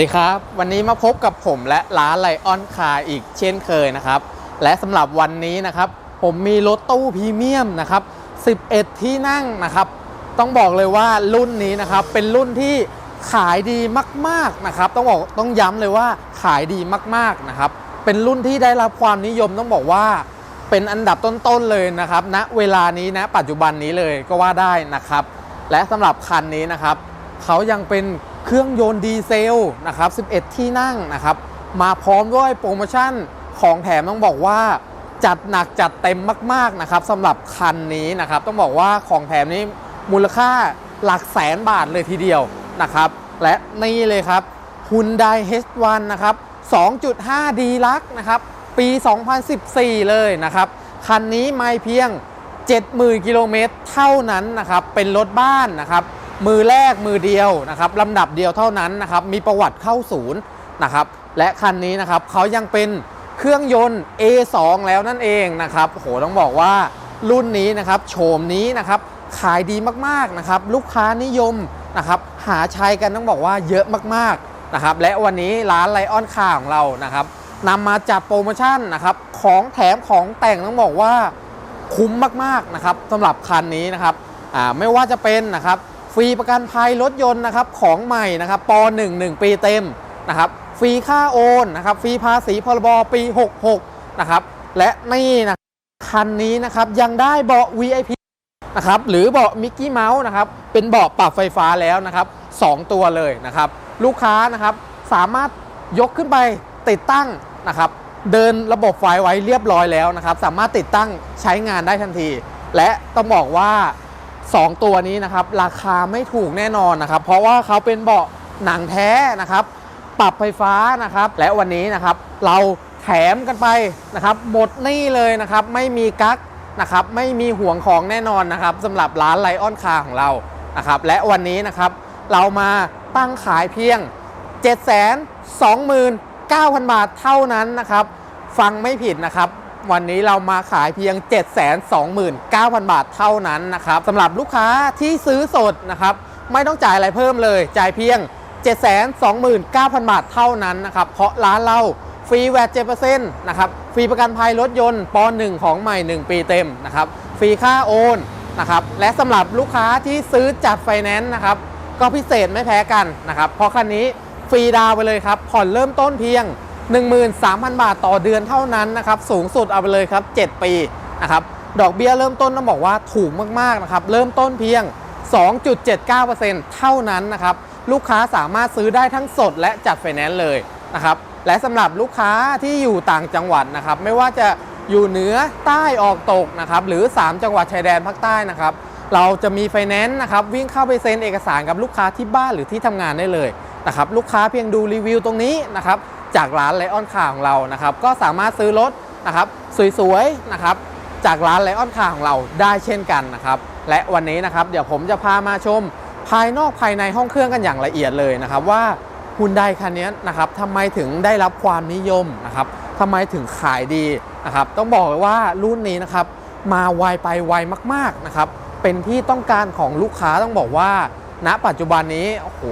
วัสดีครับ วันนี้มาพบกับผมและร้านไลออนคาร์อีกเช่นเคยนะครับ และสำหรับวันนี้นะครับ ผมมีรถตู้พรีเมียมนะครับ 11 ที่นั่งนะครับ ต้องบอกเลยว่ารุ่นนี้นะครับ เป็นรุ่นที่ขายดีมาก ๆนะครับ ต้องบอกต้องย้ำเลยว่าขายดีมากๆนะครับ เป็นรุ่นที่ได้รับความนิยมต้องบอกว่าเป็นอันดับต้นๆเลยนะครับณเวลานี้นะปัจจุบันนี้เลยก็ว่าได้นะครับ และสำหรับคันนี้นะครับเขายังเป็น เครื่องยนต์ดีเซลนะครับ 11 ที่นั่งนะครับ มาพร้อมด้วยโปรโมชั่นของแถมต้องบอกว่าจัดหนักจัดเต็มมากๆนะครับสำหรับคันนี้นะครับ ต้องบอกว่าของแถมนี้มูลค่าหลักแสนบาทเลยทีเดียวนะครับ และนี่เลยครับ Hyundai H1 นะครับ 2.5 d ีลักนะครับ ปี 2014 เลยนะครับ คันนี้ไม่เพียง 70,000 กิโลเมตรเท่านั้นนะครับ เป็นรถบ้านนะครับ มือแรกมือเดียวนะครับลำดับเดียวเท่านั้นนะครับมีประวัติเข้าศูนย์นะครับและคันนี้นะครับเขายังเป็นเครื่องยนต์ A2 แล้วนั่นเองนะครับโหต้องบอกว่ารุ่นนี้นะครับโฉมนี้นะครับขายดีมากๆนะครับลูกค้านิยมนะครับหาใช้กันต้องบอกว่าเยอะมากๆนะครับและวันนี้ร้านไลออนคาของเรานะครับนำมาจัดโปรโมชั่นนะครับของแถมของแต่งต้องบอกว่าคุ้มมากๆนะครับสำหรับคันนี้นะครับไม่ว่าจะเป็นนะครับ ฟรีประกันภัยรถยนต์นะครับของใหม่นะครับป .1 1 ปีเต็มนะครับฟรีค่าโอนนะครับฟรีภาษีพรบปี 66 นะครับ และนี่นะคันนี้นะครับยังได้เบาะ VIP นะครับหรือเบาะมิกกี้เมาส์นะครับเป็นเบาะปรับไฟฟ้าแล้วนะครับสองตัวเลยนะครับ ลูกค้านะครับสามารถยกขึ้นไปติดตั้งนะครับ เดินระบบไฟไว้เรียบร้อยแล้วนะครับ สามารถติดตั้งใช้งานได้ทันที และต้องบอกว่า 2 ตัวนี้นะครับราคาไม่ถูกแน่นอนนะครับ เพราะว่าเขาเป็นเบาะหนังแท้นะครับ ปรับไฟฟ้านะครับ และวันนี้นะครับ เราแถมกันไปนะครับหมดนี่เลยนะครับ ไม่มีกั๊กนะครับ ไม่มีห่วงของแน่นอนนะครับสำหรับร้านไลออนคาของเรานะครับ และวันนี้นะครับเรามาตั้งขายเพียง 729,000 บาทเท่านั้นนะครับ ฟังไม่ผิดนะครับ วันนี้เรามาขายเพียง 729,000 บาทเท่านั้นนะครับสำหรับลูกค้าที่ซื้อสดนะครับ ไม่ต้องจ่ายอะไรเพิ่มเลย จ่ายเพียง 729,000 บาทเท่านั้นนะครับ เพราะร้านเราฟรีแวด7%นะครับ ฟรีประกันภัยรถยนต์ป .1 ของใหม่ 1 ปีเต็มนะครับ ฟรีค่าโอนนะครับ และสำหรับลูกค้าที่ซื้อจัดไฟแนนซ์นะครับ ก็พิเศษไม่แพ้กันนะครับ เพราะคันนี้ฟรีดาวไปเลยครับ ผ่อนเริ่มต้นเพียง 13,000 บาทต่อเดือนเท่านั้นนะครับ สูงสุดเอาไปเลยครับ 7 ปีนะครับ ดอกเบี้ยเริ่มต้นต้องบอกว่าถูกมากๆนะครับ เริ่มต้นเพียง 2.79%เท่านั้นนะครับ ลูกค้าสามารถซื้อได้ทั้งสดและจัดไฟแนนซ์เลยนะครับ และสำหรับลูกค้าที่อยู่ต่างจังหวัดนะครับ ไม่ว่าจะอยู่เหนือใต้ออกตกนะครับ หรือ 3 จังหวัดชายแดนภาคใต้นะครับ เราจะมีไฟแนนซ์นะครับ วิ่งเข้าไปเซ็นเอกสารกับลูกค้าที่บ้านหรือที่ทำงานได้เลยนะครับ ลูกค้าเพียงดูรีวิวตรงนี้นะครับ จากร้านไลออนคาของเรานะครับ ก็สามารถซื้อรถนะครับสวยๆนะครับจากร้านไลออนคาของเราได้เช่นกันนะครับ และวันนี้นะครับเดี๋ยวผมจะพามาชมภายนอกภายในห้องเครื่องกันอย่างละเอียดเลยนะครับว่าฮุนไดคันนี้นะครับทำไมถึงได้รับความนิยมนะครับทำไมถึงขายดีนะครับ ต้องบอกเลยว่ารุ่นนี้นะครับมาไวไปไวมากๆนะครับ เป็นที่ต้องการของลูกค้าต้องบอกว่า ณปัจจุบันนี้โอ้โห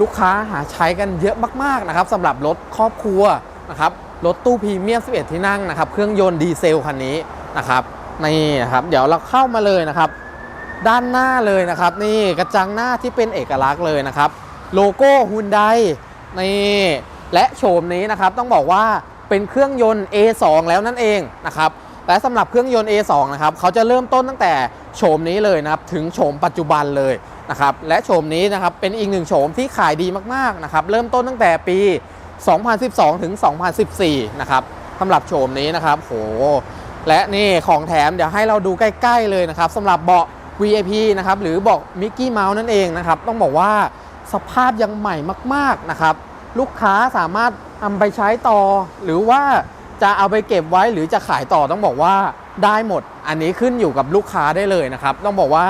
ลูกค้าหาใช้กันเยอะมากๆนะครับสำหรับรถครอบครัวนะครับรถตู้พรีเมียม 11 ที่นั่งนะครับ เครื่องยนต์ดีเซลคันนี้นะครับนี่นะครับเดี๋ยวเราเข้ามาเลยนะครับ ด้านหน้าเลยนะครับ นี่กระจังหน้าที่เป็นเอกลักษณ์เลยนะครับ โลโก้ฮุนไดนี่และโฉมนี้นะครับต้องบอกว่าเป็นเครื่องยนต์ A2 แล้วนั่นเองนะครับและสำหรับเครื่องยนต์ A2 นะครับเขาจะเริ่มต้นตั้งแต่โฉมนี้เลยนะครับถึงโฉมปัจจุบันเลย นะครับและโฉมนี้นะครับเป็นอีกหนึ่งโฉมที่ขายดีมากๆนะครับเริ่มต้นตั้งแต่ปี 2012 ถึง 2014 นะครับสำหรับโฉมนี้นะครับโหและนี่ของแถมเดี๋ยวให้เราดูใกล้ ๆ เลยนะครับสำหรับเบาะ VIP นะครับหรือเบาะมิกกี้เมาส์นั่นเองนะครับต้องบอกว่าสภาพยังใหม่มากๆนะครับลูกค้าสามารถนำไปใช้ต่อ หรือว่าจะเอาไปเก็บไว้หรือจะขายต่อต้องบอกว่าได้หมด อันนี้ขึ้นอยู่กับลูกค้าได้เลยนะครับ ต้องบอกว่า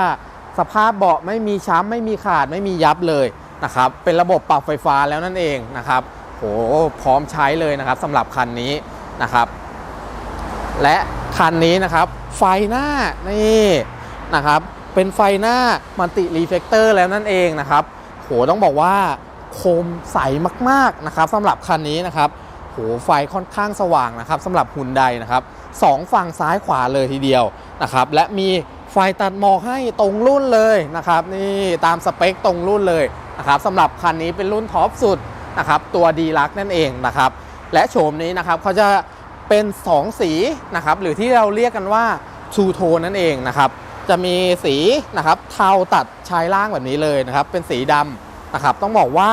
สภาพเบาะไม่มีช้ำไม่มีขาดไม่มียับเลยนะครับเป็นระบบปรับไฟฟ้าแล้วนั่นเองนะครับโหพร้อมใช้เลยนะครับสำหรับคันนี้นะครับ และคันนี้นะครับไฟหน้านี่นะครับเป็นไฟหน้ามัลติรีเฟกเตอร์แล้วนั่นเองนะครับโหต้องบอกว่าโคมใสมากๆนะครับสำหรับคันนี้นะครับโหไฟค่อนข้างสว่างนะครับสำหรับฮุนไดนะครับสองฝั่งซ้ายขวาเลยทีเดียวนะครับและมี ไฟตัดหมอกให้ตรงรุ่นเลยนะครับนี่ตามสเปคตรงรุ่นเลยนะครับสำหรับคันนี้เป็นรุ่นท็อปสุดนะครับตัวดีลักนั่นเองนะครับและโฉมนี้นะครับเขาจะเป็น 2 สีนะครับหรือที่เราเรียกกันว่าทูโทนนั่นเองนะครับจะมีสีนะครับเทาตัดชายล่างแบบนี้เลยนะครับเป็นสีดำนะครับต้องบอกว่า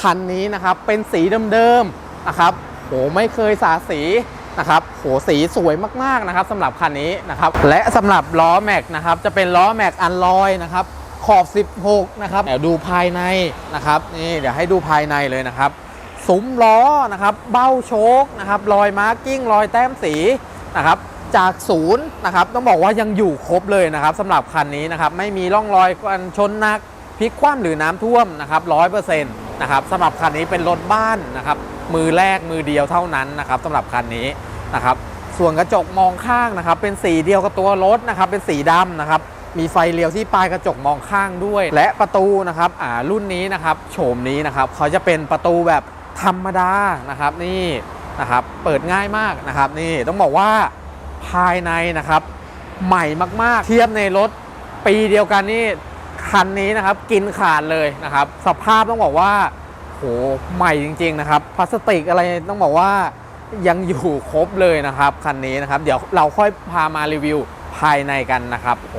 คันนี้นะครับเป็นสีเดิมๆนะครับโหไม่เคยสาสี นะครับโหสีสวยมากๆนะครับสำหรับคันนี้นะครับและสำหรับล้อแม็กนะครับจะเป็นล้อแม็กอันลอยนะครับขอบ 16 นะครับเดี๋ยวดูภายในนะครับนี่เดี๋ยวให้ดูภายในเลยนะครับซุ้มล้อนะครับเบ้าโชคนะครับรอยมาร์กิ้งรอยแต้มสีนะครับจากศูนย์นะครับต้องบอกว่ายังอยู่ครบเลยนะครับสำหรับคันนี้นะครับไม่มีร่องรอยการชนหนักพลิกคว่ำหรือน้ำท่วมนะครับร้อยเปอร์เซ็นต์ นะครับสำหรับคันนี้เป็นรถบ้านนะครับมือแรกมือเดียวเท่านั้นนะครับสำหรับคันนี้นะครับส่วนกระจกมองข้างนะครับ เป็นสีเดียวกับตัวรถนะครับเป็นสีดำนะครับมีไฟเลี้ยวที่ปลายกระจกมองข้างด้วย และประตูนะครับอ่ารุ่นนี้นะครับโฉมนี้นะครับเขาจะเป็นประตูแบบธรรมดานะครับนี่นะครับเปิดง่ายมากนะครับนี่ต้องบอกว่าภายในนะครับใหม่มากๆ เทียบในรถปีเดียวกันนี่ คันนี้นะครับกินขาดเลยนะครับ สภาพต้องบอกว่าโหใหม่จริง ๆ นะครับ พลาสติกอะไรต้องบอกว่ายังอยู่ครบเลยนะครับคันนี้นะครับ เดี๋ยวเราค่อยพามารีวิวภายในกันนะครับโห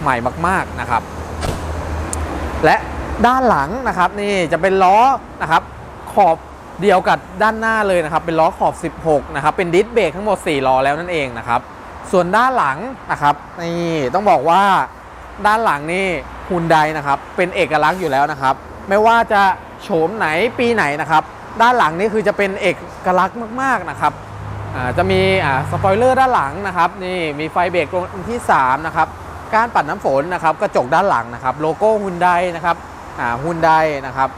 ใหม่มากๆนะครับ และด้านหลังนะครับ นี่จะเป็นล้อนะครับ ขอบเดียวกับด้านหน้าเลยนะครับ เป็นล้อขอบ 16 นะครับ เป็นดิสเบรกทั้งหมด 4 ล้อแล้วนั่นเองนะครับ ส่วนด้านหลังนะครับ นี่ต้องบอกว่าด้านหลังนี่ ฮุนไดนะครับ เป็นเอกลักษณ์อยู่แล้วนะครับ ไม่ว่าจะโฉมไหนปีไหนนะครับ ด้านหลังนี่คือจะเป็นเอกลักษณ์มากๆนะครับจะมีสปอยเลอร์ด้านหลังนะครับนี่มีไฟเบรกตรงที่ 3 นะครับ การปัดน้ำฝนนะครับกระจกด้านหลังนะครับ โลโก้ฮุนไดนะครับฮุนไดนะครับ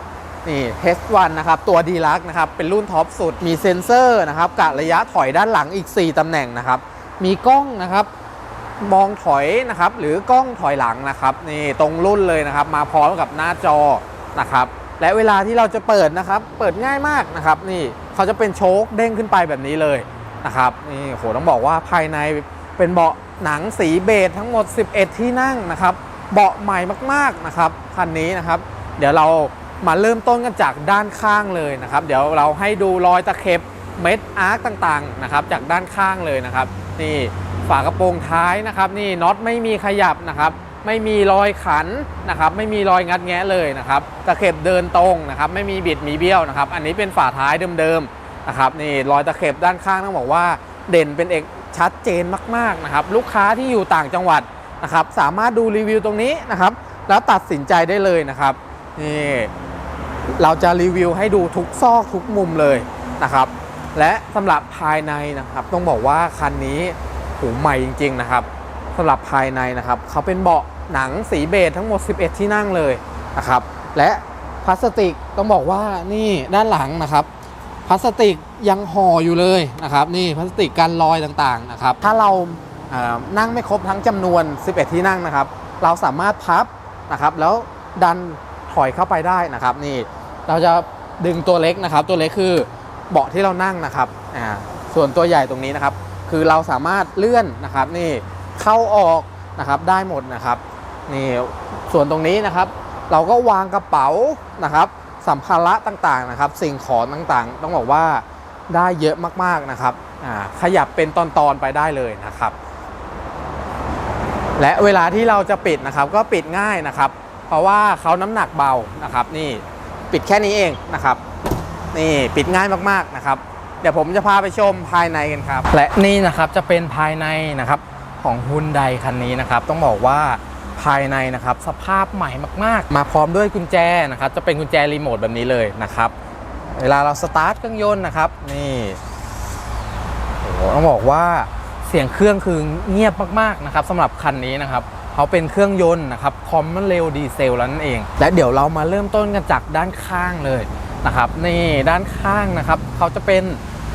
นี่ H1 นนะครับตัวดีลักนะครับเป็นรุ่นท็อปสุดมีเซ็นเซอร์นะครับกะระยะถอยด้านหลังอีก 4ตำแหน่งนะครับ มีกล้องนะครับ มองถอยนะครับ หรือกล้องถอยหลังนะครับนี่ตรงรุ่นเลยนะครับ มาพร้อมกับหน้าจอนะครับและเวลาที่เราจะเปิดนะครับ เปิดง่ายมากนะครับ นี่เขาจะเป็นโชคเด้งขึ้นไปแบบนี้เลยนะครับนี่โหต้องบอกว่าภายในเป็นเบาะหนังสีเบจทั้งหมด 11 ที่นั่งนะครับ เบาะใหม่มากๆนะครับคันนี้นะครับ เดี๋ยวเรามาเริ่มต้นกันจากด้านข้างเลยนะครับ เดี๋ยวเราให้ดูรอยตะเข็บเม็ดอาร์คต่างๆนะครับ จากด้านข้างเลยนะครับ นี่ ฝากระโปรงท้ายนะครับ นี่น็อตไม่มีขยับนะครับ ไม่มีรอยขันนะครับ ไม่มีรอยงัดแงะเลยนะครับตะเข็บเดินตรงนะครับ ไม่มีบิดมีเบี้ยวนะครับ อันนี้เป็นฝาท้ายเดิมๆนะครับ นี่รอยตะเข็บด้านข้างต้องบอกว่าเด่นเป็นเอกชัดเจนมากๆนะครับ ลูกค้าที่อยู่ต่างจังหวัดนะครับ สามารถดูรีวิวตรงนี้นะครับ แล้วตัดสินใจได้เลยนะครับนี่เราจะรีวิวให้ดูทุกซอกทุกมุมเลยนะครับ และสำหรับภายในนะครับ ต้องบอกว่าคันนี้ หูใหม่จริง ๆ นะครับสำหรับภายในนะครับเขาเป็นเบาะหนังสีเบจทั้งหมด 11 ที่นั่งเลยนะครับ และพลาสติกต้องบอกว่านี่ด้านหลังนะครับพลาสติกยังห่ออยู่เลยนะครับ นี่พลาสติกกันรอยต่างๆนะครับ ถ้าเรานั่งไม่ครบทั้งจำนวน 11 ที่นั่งนะครับ เราสามารถพับนะครับ แล้วดันถอยเข้าไปได้นะครับ นี่เราจะดึงตัวเล็กนะครับ ตัวเล็กคือเบาะที่เรานั่งนะครับอ่าส่วนตัวใหญ่ตรงนี้นะครับ คือเราสามารถเลื่อนนะครับนี่เข้าออกนะครับได้หมดนะครับนี่ส่วนตรงนี้นะครับเราก็วางกระเป๋านะครับสัมภาระต่างๆนะครับ สิ่งของต่างๆ ต้องบอกว่าได้เยอะมากๆนะครับขยับเป็นตอนๆไปได้เลยนะครับ และเวลาที่เราจะปิดนะครับ ก็ปิดง่ายนะครับ เพราะว่าเขาน้ำหนักเบานะครับ นี่ปิดแค่นี้เองนะครับ นี่ปิดง่ายมากๆนะครับ เดี๋ยวผมจะพาไปชมภายในกันครับ และนี่นะครับจะเป็นภายในนะครับของฮุนไดคันนี้นะครับ ต้องบอกว่าภายในนะครับสภาพใหม่มากๆ มาพร้อมด้วยกุญแจนะครับ จะเป็นกุญแจรีโมทแบบนี้เลยนะครับ เวลาเราสตาร์ทเครื่องยนต์นะครับ นี่โอ้ต้องบอกว่าเสียงเครื่องคือเงียบมากๆนะครับสำหรับคันนี้นะครับเขาเป็นเครื่องยนต์นะครับคอมมันเร็วดีเซลแล้วนั่นเอง และเดี๋ยวเรามาเริ่มต้นกันจากด้านข้างเลย นะครับนี่ด้านข้างนะครับเขาจะเป็น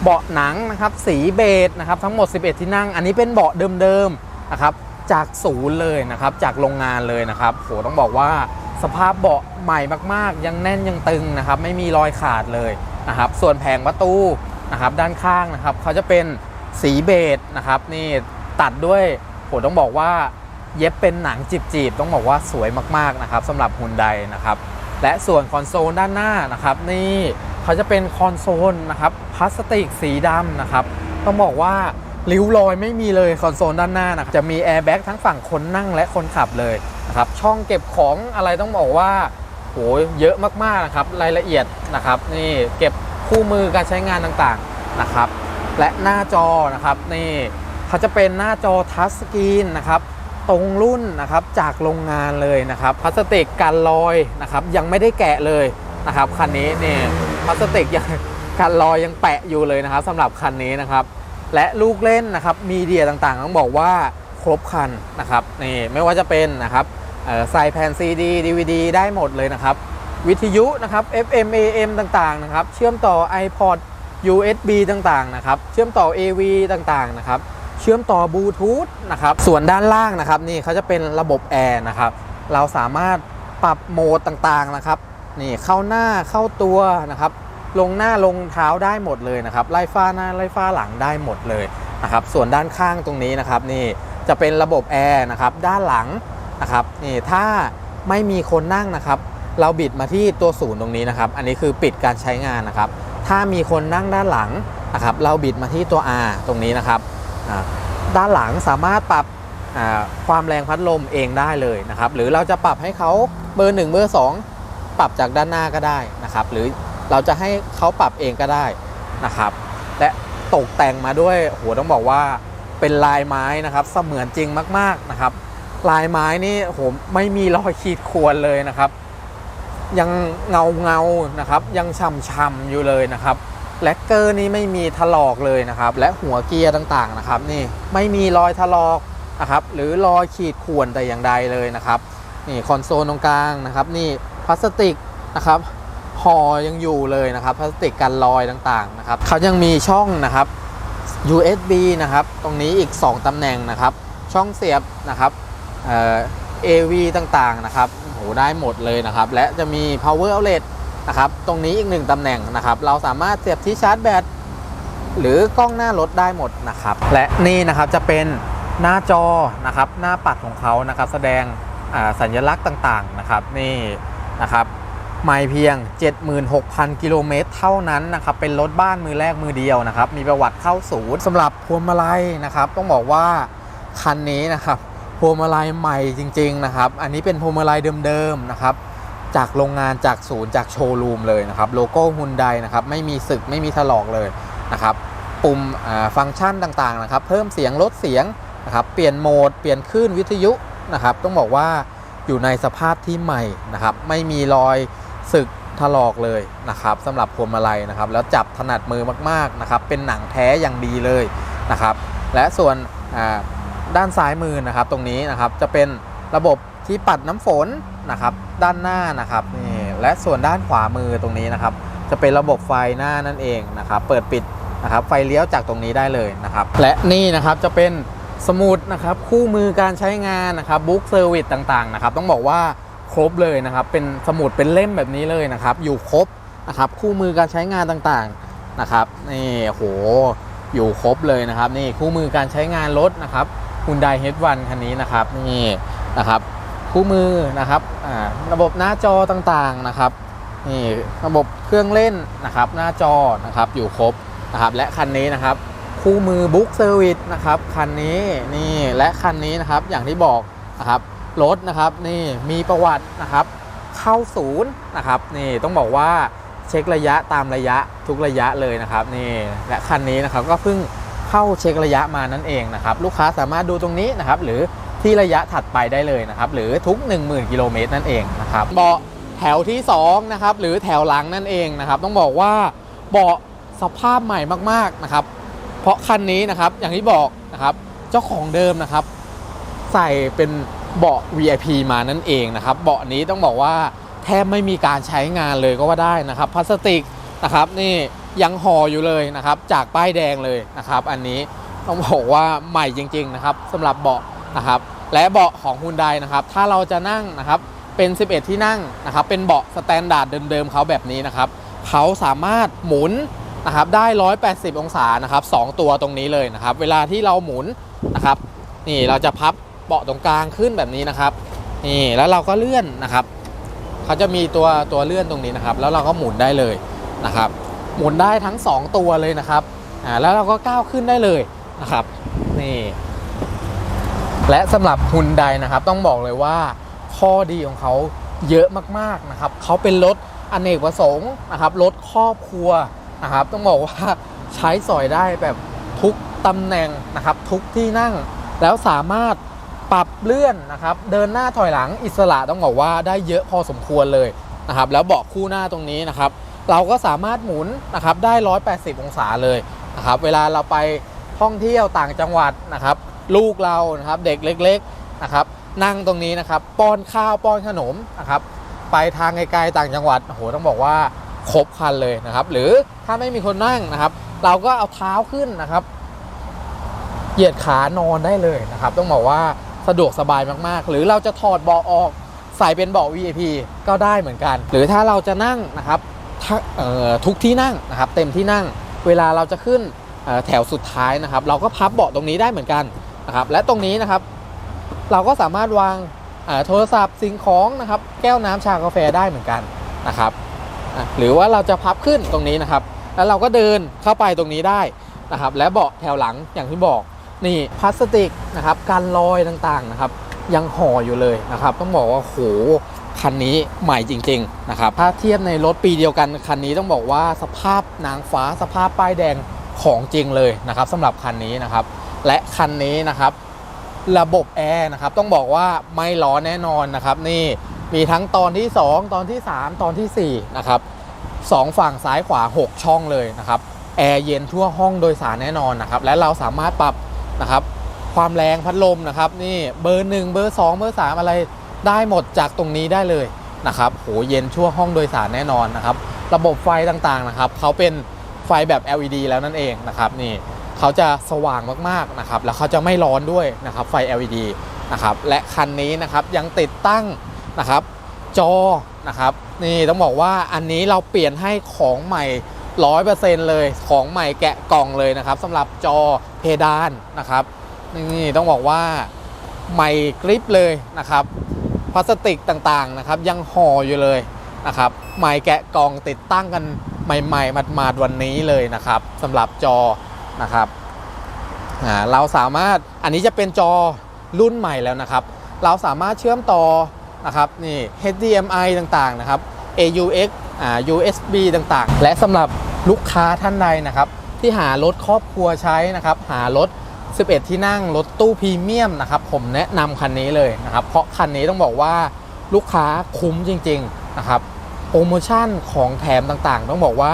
เบาะหนังนะครับสีเบจนะครับทั้งหมด 11 ที่นั่ง อันนี้เป็นเบาะเดิมๆนะครับจากศูนย์เลยนะครับจากโรงงานเลยนะครับโหต้องบอกว่าสภาพเบาะใหม่มากๆ ยังแน่นยังตึงนะครับไม่มีรอยขาดเลยนะครับส่วนแผงประตูนะครับด้านข้างนะครับเขาจะเป็นสีเบจนะครับนี่ตัดด้วยผมต้องบอกว่าเย็บเป็นหนังจีบๆ ต้องบอกว่าสวยมากๆนะครับสำหรับฮุนไดนะครับ และส่วนคอนโซลด้านหน้านะครับนี่เขาจะเป็นคอนโซลนะครับพลาสติกสีดำนะครับต้องบอกว่าริ้วรอยไม่มีเลยคอนโซลด้านหน้านะครับจะมีแอร์แบ็กทั้งฝั่งคนนั่งและคนขับเลยนะครับช่องเก็บของอะไรต้องบอกว่าโหเยอะมากๆนะครับรายละเอียดนะครับนี่เก็บคู่มือการใช้งานต่างๆนะครับและหน้าจอนะครับนี่เขาจะเป็นหน้าจอทัชสกรีนนะครับ ตรงรุ่นนะครับจากโรงงานเลยนะครับพลาสติกกันรอยนะครับยังไม่ได้แกะเลยนะครับคันนี้นี่พลาสติกยังกันรอยยังแปะอยู่เลยนะครับสำหรับคันนี้นะครับ และลูกเล่นนะครับมีเดียต่างๆ ต้องบอกว่าครบคันนะครับนี่ไม่ว่าจะเป็นนะครับใส่แผ่น CD DVD ได้หมดเลยนะครับ วิทยุนะครับ FM AM ต่างๆนะครับเชื่อมต่อ iPod USB ต่างๆนะครับเชื่อมต่อ AV ต่างๆนะครับ เชื่อมต่อบลูทูธนะครับส่วนด้านล่างนะครับนี่เขาจะเป็นระบบแอร์นะครับเราสามารถปรับโหมดต่างๆนะครับนี่เข้าหน้าเข้าตัวนะครับลงหน้าลงเท้าได้หมดเลยนะครับไล่ฟ้าหน้าไล่ฟ้าหลังได้หมดเลยนะครับส่วนด้านข้างตรงนี้นะครับนี่จะเป็นระบบแอร์นะครับด้านหลังนะครับนี่ถ้าไม่มีคนนั่งนะครับ เราบิดมาที่ตัวศูนย์ตรงนี้นะครับ อันนี้คือปิดการใช้งานนะครับ ถ้ามีคนนั่งด้านหลังนะครับ เราบิดมาที่ตัว R ตรงนี้นะครับ ด้านหลังสามารถปรับความแรงพัดลมเองได้เลยนะครับ หรือเราจะปรับให้เขาเบอร์1เบอร์2ปรับจากด้านหน้าก็ได้นะครับ หรือเราจะให้เขาปรับเองก็ได้นะครับ และตกแต่งมาด้วยโหต้องบอกว่าเป็นลายไม้นะครับ เสมือนจริงมาก ๆนะครับ ลายไม้นี่โหไม่มีรอยขีดข่วนเลยนะครับ ยังเงาเงานะครับ ยังช่ำๆอยู่เลยนะครับ แลกเกอร์นี่ไม่มีถลอกเลยนะครับ และหัวเกียร์ต่างๆนะครับนี่ไม่มีรอยถลอกนะครับหรือรอยขีดข่วนแต่อย่างใดเลยนะครับนี่คอนโซลตรงกลางนะครับนี่พลาสติกนะครับห่อยังอยู่เลยนะครับพลาสติกกันรอยต่างๆนะครับเขายังมีช่องนะครับ USB นะครับตรงนี้อีก 2ตำแหน่งนะครับช่องเสียบนะครับเอ่อ AV ต่างๆนะครับโอ้โหได้หมดเลยนะครับและจะมี power outlet นะครับตรงนี้อีกหนึ่งตำแหน่งนะครับ เราสามารถเสียบที่ชาร์จแบตหรือกล้องหน้ารถได้หมดนะครับ และนี่นะครับจะเป็นหน้าจอนะครับ หน้าปัดของเขานะครับ แสดงสัญลักษณ์ต่างๆนะครับนี่นะครับไม่เพียง 76,000 กิโลเมตรเท่านั้นนะครับ เป็นรถบ้านมือแรกมือเดียวนะครับ มีประวัติเข้าศูนย์สำหรับพวงมาลัยนะครับ ต้องบอกว่าคันนี้นะครับพวงมาลัยใหม่จริง ๆนะครับ อันนี้เป็นพวงมาลัยเดิมๆนะครับ จากโรงงานจากศูนย์จากโชว์รูมเลยนะครับโลโก้ฮุนไดนะครับไม่มีสึกไม่มีถลอกเลยนะครับปุ่มฟังก์ชันต่างๆนะครับเพิ่มเสียงลดเสียงนะครับเปลี่ยนโหมด เปลี่ยนคลื่นวิทยุนะครับต้องบอกว่าอยู่ในสภาพที่ใหม่นะครับไม่มีรอยสึกถลอกเลยนะครับสำหรับพวงมาลัยนะครับแล้วจับถนัดมือมากๆนะครับเป็นหนังแท้อย่างดีเลยนะครับและส่วนด้านซ้ายมือนะครับตรงนี้นะครับจะเป็นระบบ ที่ปัดน้ำฝนนะครับด้านหน้านะครับนี่และส่วนด้านขวามือตรงนี้นะครับ จะเป็นระบบไฟหน้านั่นเองนะครับ เปิดปิดนะครับไฟเลี้ยวจากตรงนี้ได้เลยนะครับ และนี่นะครับจะเป็นสมุดนะครับคู่มือการใช้งานนะครับบุ๊กเซอร์วิสต่างๆนะครับต้องบอกว่าครบเลยนะครับ เป็นสมุดเป็นเล่มแบบนี้เลยนะครับ อยู่ครบนะครับคู่มือการใช้งานต่างๆนะครับนี่โหอยู่ครบเลยนะครับ นี่คู่มือการใช้งานรถนะครับ Hyundai H1 คันนี้นะครับนี่นะครับ คู่มือนะครับระบบหน้าจอต่างๆนะครับนี่ระบบเครื่องเล่นนะครับ หน้าจอนะครับอยู่ครบนะครับและคันนี้นะครับ คู่มือบุ๊กเซอร์วิสนะครับคันนี้นี่และคันนี้นะครับอย่างที่บอกนะครับรถนะครับนี่มีประวัตินะครับ เข้าศูนย์นะครับนี่ต้องบอกว่าเช็คระยะตามระยะทุกระยะเลยนะครับนี่และคันนี้นะครับก็เพิ่งเข้าเช็คระยะมานั่นเองนะครับ ลูกค้าสามารถดูตรงนี้นะครับ หรือ ที่ระยะถัดไปได้เลยนะครับ หรือทุก 10,000 กิโลเมตรนั่นเองนะครับเบาะแถวที่2นะครับหรือแถวหลังนั่นเองนะครับ ต้องบอกว่าเบาะสภาพใหม่มากๆนะครับ เพราะคันนี้นะครับอย่างที่บอกนะครับเจ้าของเดิมนะครับ ใส่เป็นเบาะ VIP มานั่นเองนะครับ เบาะนี้ต้องบอกว่าแทบไม่มีการใช้งานเลยก็ว่าได้นะครับพลาสติกนะครับนี่ยังห่ออยู่เลยนะครับ จากป้ายแดงเลยนะครับ อันนี้ต้องบอกว่าใหม่จริง ๆ นะครับสำหรับเบาะ นะครับและเบาะของฮุนไดนะครับถ้าเราจะนั่งนะครับเป็น 11 ที่นั่งนะครับเป็นเบาะสแตนดาร์ดเดิมๆเขาแบบนี้นะครับเขาสามารถหมุนนะครับได้ 180 องศานะครับสองตัวตรงนี้เลยนะครับเวลาที่เราหมุนนะครับนี่เราจะพับเบาะตรงกลางขึ้นแบบนี้นะครับนี่แล้วเราก็เลื่อนนะครับเขาจะมีตัวตัวเลื่อนตรงนี้นะครับ แล้วเราก็หมุนได้เลยนะครับ หมุนได้ทั้ง 2 ตัวเลยนะครับอ่าแล้วเราก็ก้าวขึ้นได้เลยนะครับนี่ และสำหรับฮุนไดนะครับต้องบอกเลยว่าข้อดีของเขาเยอะมากๆนะครับเขาเป็นรถอเนกประสงค์นะครับรถครอบครัวนะครับต้องบอกว่าใช้สอยได้แบบทุกตำแหน่งนะครับทุกที่นั่งแล้วสามารถปรับเลื่อนนะครับเดินหน้าถอยหลังอิสระต้องบอกว่าได้เยอะพอสมควรเลยนะครับแล้วเบาะคู่หน้าตรงนี้นะครับเราก็สามารถหมุนนะครับได้ 180 องศาเลยนะครับเวลาเราไปท่องเที่ยวต่างจังหวัดนะครับ ลูกเรานะครับเด็กเล็กๆนะครับนั่งตรงนี้นะครับป้อนข้าวป้อนขนมนะครับไปทางไกลๆต่างจังหวัดโอ้โหต้องบอกว่าครบครันเลยนะครับ หรือถ้าไม่มีคนนั่งนะครับ เราก็เอาเท้าขึ้นนะครับ เหยียดขานอนได้เลยนะครับ ต้องบอกว่าสะดวกสบายมากๆ หรือเราจะถอดเบาะออกใส่เป็นเบาะ VIP ก็ได้เหมือนกัน หรือถ้าเราจะนั่งนะครับทุกที่นั่งนะครับ เต็มที่นั่ง เวลาเราจะขึ้นแถวสุดท้ายนะครับ เราก็พับเบาะตรงนี้ได้เหมือนกัน นะครับและตรงนี้นะครับ เราก็สามารถวางโทรศัพท์สิ่งของนะครับ แก้วน้ำชากาแฟได้เหมือนกันนะครับหรือว่าเราจะพับขึ้นตรงนี้นะครับ แล้วเราก็เดินเข้าไปตรงนี้ได้นะครับ และเบาะแถวหลังอย่างที่บอกนี่พลาสติกนะครับการลอยต่างๆนะครับ ยังห่ออยู่เลยนะครับ ต้องบอกว่าโหคันนี้ใหม่จริง ๆ นะครับ ถ้าเทียบในรถปีเดียวกันคันนี้ต้องบอกว่าสภาพนางฟ้าสภาพป้ายแดงของจริงเลยนะครับสำหรับคันนี้นะครับ และคันนี้นะครับ ระบบแอร์นะครับต้องบอกว่าไม่ร้อนแน่นอนนะครับ นี่มีทั้งตอนที่ 2 ตอนที่ 3 ตอนทีสี่ 4 นะครับสองฝั่งซ้ายขวา 6 ช่องเลยนะครับแอร์เย็นทั่วห้องโดยสารแน่นอนนะครับและเราสามารถปรับนะครับความแรงพัดลมนะครับนี่เบอร์ 1 เบอร์ 2 เบอร์ 3 อะไรได้หมดจากตรงนี้ได้เลยนะครับโหเย็นชั่วห้องโดยสารแน่นอนนะครับ ระบบไฟต่างๆนะครับเขาเป็นไฟแบบ LED แล้วนั่นเองนะครับนี่ เขาจะสว่างมากๆนะครับแล้วเขาจะไม่ร้อนด้วยนะครับไฟ LED นะครับและคันนี้นะครับยังติดตั้งนะครับจอนะครับนี่ต้องบอกว่าอันนี้เราเปลี่ยนให้ของใหม่100%เปอร์เซนต์เลยของใหม่แกะกล่องเลยนะครับสำหรับจอเพดานนะครับนี่ต้องบอกว่าใหม่กริปเลยนะครับพลาสติกต่างๆนะครับยังห่ออยู่เลยนะครับใหม่แกะกล่องติดตั้งกันใหม่ๆมาดๆวันนี้เลยนะครับสำหรับจอ นะครับเราสามารถอันนี้จะเป็นจอรุ่นใหม่แล้วนะครับ เราสามารถเชื่อมต่อนะครับนี่ HDMI ต่างๆนะครับ AUX อ่า USB ต่างๆ และสำหรับลูกค้าท่านใดนะครับ ที่หารถครอบครัวใช้นะครับ หารถ 11 ที่นั่งรถตู้พรีเมียมนะครับผมแนะนำคันนี้เลยนะครับ เพราะคันนี้ต้องบอกว่าลูกค้าคุ้มจริง ๆ นะครับ โปรโมชั่นของแถมต่างๆ ต้องบอกว่า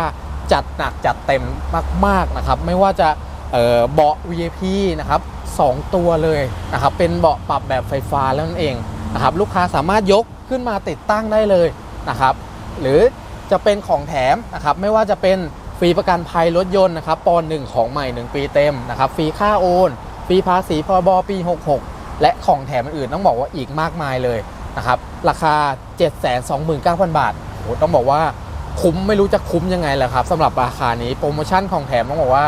จัดหนักจัดเต็มมากๆนะครับ ไม่ว่าจะเบาะ VIP นะครับสองตัวเลยนะครับ เป็นเบาะปรับแบบไฟฟ้าแล้วนั่นเองนะครับ ลูกค้าสามารถยกขึ้นมาติดตั้งได้เลยนะครับ หรือจะเป็นของแถมนะครับ ไม่ว่าจะเป็นฟรีประกันภัยรถยนต์นะครับปอนหนึ่งของใหม่ 1 ปีเต็มนะครับ ฟรีค่าโอน ฟรีภาษีพรบปี 66 และของแถมอื่นต้องบอกว่าอีกมากมายเลยนะครับ ราคา 729,000 บาทโหต้องบอกว่า คุ้มไม่รู้จะคุ้มยังไงแหละครับสำหรับราคานี้โปรโมชั่นของแถมต้องบอกว่า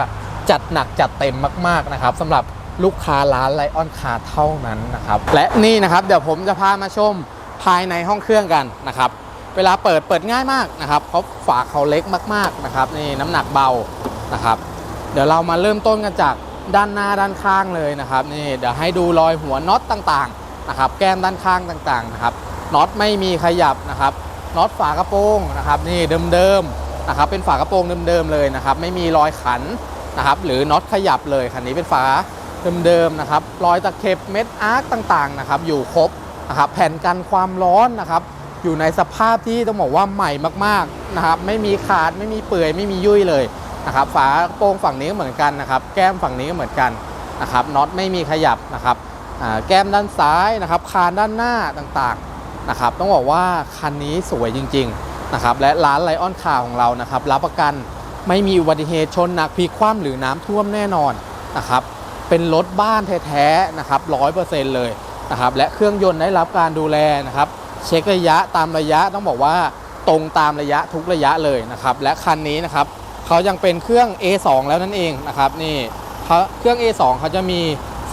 จัดหนักจัดเต็มมากๆนะครับสำหรับลูกค้าร้านไลออนคาเท่านั้นนะครับและนี่นะครับเดี๋ยวผมจะพามาชมภายในห้องเครื่องกันนะครับเวลาเปิดเปิดง่ายมากนะครับเพราะฝาเขาเล็กมากๆนะครับนี่น้ำหนักเบานะครับ เดี๋ยวเรามาเริ่มต้นกันจากด้านหน้าด้านข้างเลยนะครับนี่เดี๋ยวให้ดูรอยหัวน็อตต่างๆนะครับแก้มด้านข้างต่างๆนะครับน็อตไม่มีขยับนะครับ น็อตฝากระโปรงนะครับนี่เดิมๆนะครับเป็นฝากระโปรงเดิมๆเลยนะครับไม่มีรอยขันนะครับหรือน็อตขยับเลยคันนี้เป็นฝาเดิมๆนะครับรอยตะเข็บเม็ดอาร์คต่างๆนะครับอยู่ครบนะครับแผ่นกันความร้อนนะครับอยู่ในสภาพที่ต้องบอกว่าใหม่มากๆนะครับไม่มีขาดไม่มีเปื่อยไม่มียุ่ยเลยนะครับฝากระโปรงฝั่งนี้ก็เหมือนกันนะครับแก้มฝั่งนี้ก็เหมือนกันนะครับน็อตไม่มีขยับนะครับแก้มด้านซ้ายนะครับคานด้านหน้าต่างๆ นะครับต้องบอกว่าคันนี้สวยจริงๆนะครับและร้านไลออนคาของเรานะครับรับประกันไม่มีอุบัติเหตุชนหนักพลิกคว่ำหรือน้ำท่วมแน่นอนนะครับเป็นรถบ้านแท้ๆนะครับร้อยเปอร์เซ็นต์เลยนะครับและเครื่องยนต์ได้รับการดูแลนะครับเช็คระยะตามระยะต้องบอกว่าตรงตามระยะทุกระยะเลยนะครับและคันนี้นะครับเขายังเป็นเครื่อง A2 แล้วนั่นเองนะครับนี่เครื่อง A2 เขาจะมี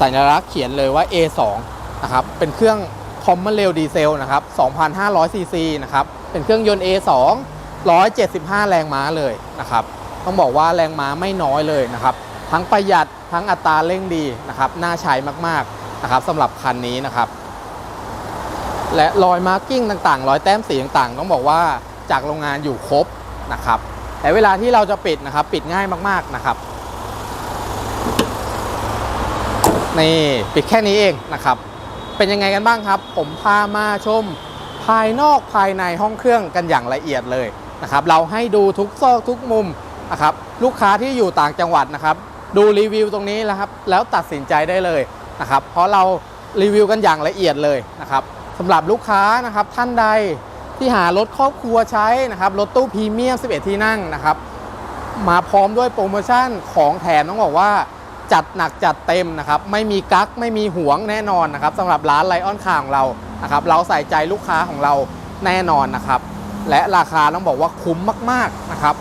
สัญลักษณ์เขียนเลยว่า A2 นะครับเป็นเครื่อง คอมมอนเรลดีเซลนะครับ 2,500 ซีซีนะครับ เป็นเครื่องยนต์ A2 175 แรงม้าเลยนะครับ ต้องบอกว่าแรงม้าไม่น้อยเลยนะครับ ทั้งประหยัดทั้งอัตราเร่งดีนะครับ น่าใช้มากๆนะครับสำหรับคันนี้นะครับ และรอยมาร์กิ้งต่างๆ รอยแต้มสีต่างๆ ต้องบอกว่าจากโรงงานอยู่ครบนะครับ แต่เวลาที่เราจะปิดนะครับ ปิดง่ายมากๆนะครับนี่ปิดแค่นี้เองนะครับ เป็นยังไงกันบ้างครับ ผมพามาชมภายนอกภายในห้องเครื่องกันอย่างละเอียดเลยนะครับ เราให้ดูทุกซอกทุกมุมนะครับ ลูกค้าที่อยู่ต่างจังหวัดนะครับ ดูรีวิวตรงนี้แล้วครับ แล้วตัดสินใจได้เลยนะครับ เพราะเรารีวิวกันอย่างละเอียดเลยนะครับสำหรับลูกค้านะครับท่านใดที่หารถครอบครัวใช้นะครับรถตู้พรีเมียม 11 ที่นั่งนะครับ มาพร้อมด้วยโปรโมชั่นของแถมต้องบอกว่า จัดหนักจัดเต็มนะครับ ไม่มีกั๊กไม่มีหวงแน่นอนนะครับสำหรับร้านไลออนคาของเรานะครับ เราใส่ใจลูกค้าของเราแน่นอนนะครับ และราคาต้องบอกว่าคุ้มมากๆนะครับ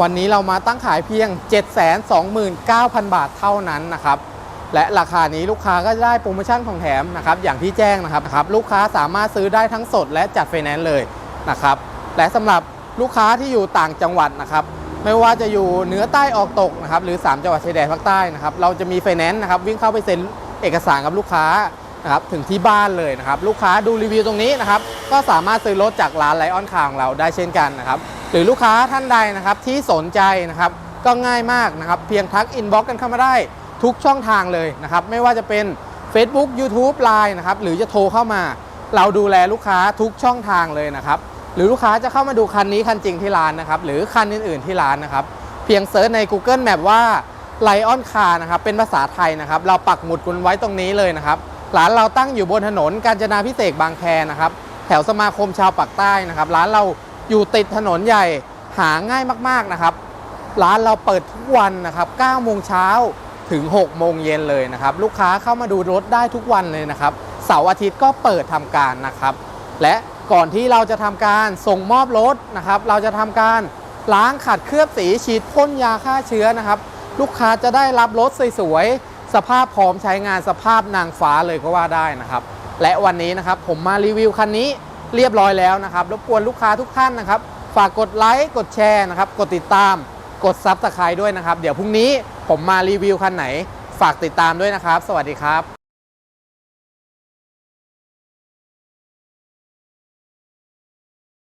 วันนี้เรามาตั้งขายเพียง 729,000 บาทเท่านั้นนะครับ และราคานี้ลูกค้าก็ได้โปรโมชั่นของแถมนะครับ อย่างที่แจ้งนะครับรบลูกค้าสามารถซื้อได้ทั้งสดและจัดไฟแนนซ์เลยนะครับ และสำหรับลูกค้าที่อยู่ต่างจังหวัดนะครับ ไม่ว่าจะอยู่เหนือใต้ออกตกนะครับหรือ 3 จังหวัดชายแดนภาคใต้นะครับเราจะมีไฟแนนซ์นะครับวิ่งเข้าไปเซ็นเอกสารกับลูกค้านะครับถึงที่บ้านเลยนะครับลูกค้าดูรีวิวตรงนี้นะครับก็สามารถซื้อรถจากร้านไลออนคาของเราได้เช่นกันนะครับหรือลูกค้าท่านใดนะครับที่สนใจนะครับก็ง่ายมากนะครับเพียงทักอินบ็อกกันเข้ามาได้ทุกช่องทางเลยนะครับไม่ว่าจะเป็น Facebook YouTube Line นะครับหรือจะโทรเข้ามา เราดูแลลูกค้าทุกช่องทางเลยนะครับ หรือลูกค้าจะเข้ามาดูคันนี้คันจริงที่ร้านนะครับหรือคันอื่น ๆที่ร้านนะครับ เพียงเซิร์ชใน Google Map ว่า Lion Car นะครับเป็นภาษาไทยนะครับ เราปักหมุดคุณไว้ตรงนี้เลยนะครับร้านเราตั้งอยู่บนถนนกาญจนาพิเศษบางแคนะครับ แถวสมาคมชาวปากใต้นะครับ ร้านเราอยู่ติดถนนใหญ่หาง่ายมากๆนะครับ ร้านเราเปิดทุกวันนะครับ9โมงเช้าถึง 6 โมงเย็นเลยนะครับ ลูกค้าเข้ามาดูรถได้ทุกวันเลยนะครับ เสาร์อาทิตย์ก็เปิดทำการนะครับ และก่อนที่เราจะทำการส่งมอบรถนะครับ เราจะทำการล้างขัดเคลือบสีฉีดพ่นยาฆ่าเชื้อนะครับ ลูกค้าจะได้รับรถสวยๆสภาพพร้อมใช้งานสภาพนางฟ้าเลยก็ว่าได้นะครับ และวันนี้นะครับผมมารีวิวคันนี้เรียบร้อยแล้วนะครับรบกวนลูกค้าทุกท่านนะครับ ฝากกดไลค์กดแชร์นะครับ กดติดตาม กดซับสไครต์ด้วยนะครับ เดี๋ยวพรุ่งนี้ผมมารีวิวคันไหน ฝากติดตามด้วยนะครับ สวัสดีครับ